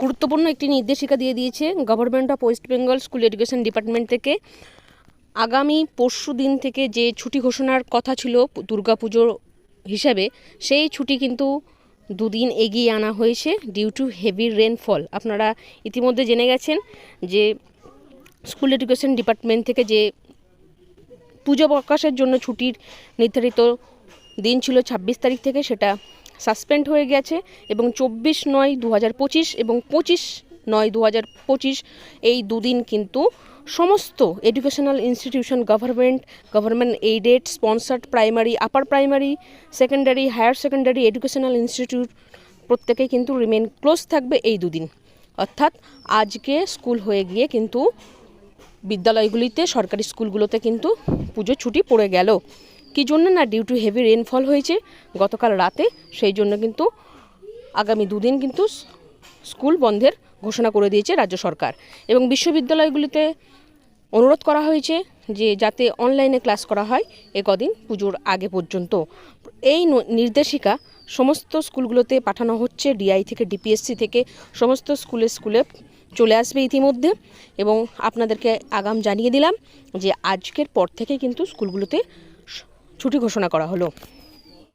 গুরুত্বপূর্ণ একটি নির্দেশিকা দিয়ে দিয়েছে government of West Bengal school education department থেকে। আগামী পরশু দিন থেকে যে ছুটি ঘোষণার কথা ছিল দুর্গাপুজোর হিসাবে, সেই ছুটি কিন্তু দুদিন এগিয়ে আনা হয়েছে ডিউ টু হেভি রেনফল আপনারা ইতিমধ্যে জেনে গেছেন যে স্কুল এডুকেশন ডিপার্টমেন্ট থেকে যে পুজো প্রকাশের জন্য ছুটির নির্ধারিত দিন ছিল ছাব্বিশ তারিখ থেকে, সেটা সাসপেন্ড হয়ে গেছে এবং চব্বিশ নয় দু হাজার এবং পঁচিশ নয় দু পঁচিশ এই দুদিন কিন্তু সমস্ত educational institution government government aided sponsored primary upper primary secondary higher secondary educational institute প্রত্যেকেই কিন্তু রিমেন ক্লোজ থাকবে এই দুদিন। অর্থাৎ আজকে স্কুল হয়ে গিয়ে কিন্তু বিদ্যালয়গুলিতে, সরকারি স্কুলগুলোতে কিন্তু পুজো ছুটি পড়ে গেল। কী জন্য না ডিউ টু হেভি রেনফল হয়েছে? গতকাল রাতে সেই জন্য কিন্তু আগামী দুদিন কিন্তু স্কুল বন্ধের ঘোষণা করে দিয়েছে রাজ্য সরকার। এবং বিশ্ববিদ্যালয়গুলিতে অনুরোধ করা হয়েছে যে যাতে অনলাইনে ক্লাস করা হয় এ কদিন পুজোর আগে পর্যন্ত। এই নির্দেশিকা সমস্ত স্কুলগুলোতে পাঠানো হচ্ছে ডিআই থেকে ডিপিএসসি থেকে সমস্ত স্কুলে স্কুলে চলে আসবে ইতিমধ্যে। এবং আপনাদেরকে আগাম জানিয়ে দিলাম যে আজকের পর থেকে কিন্তু স্কুলগুলোতে ছুটি ঘোষণা করা হলো।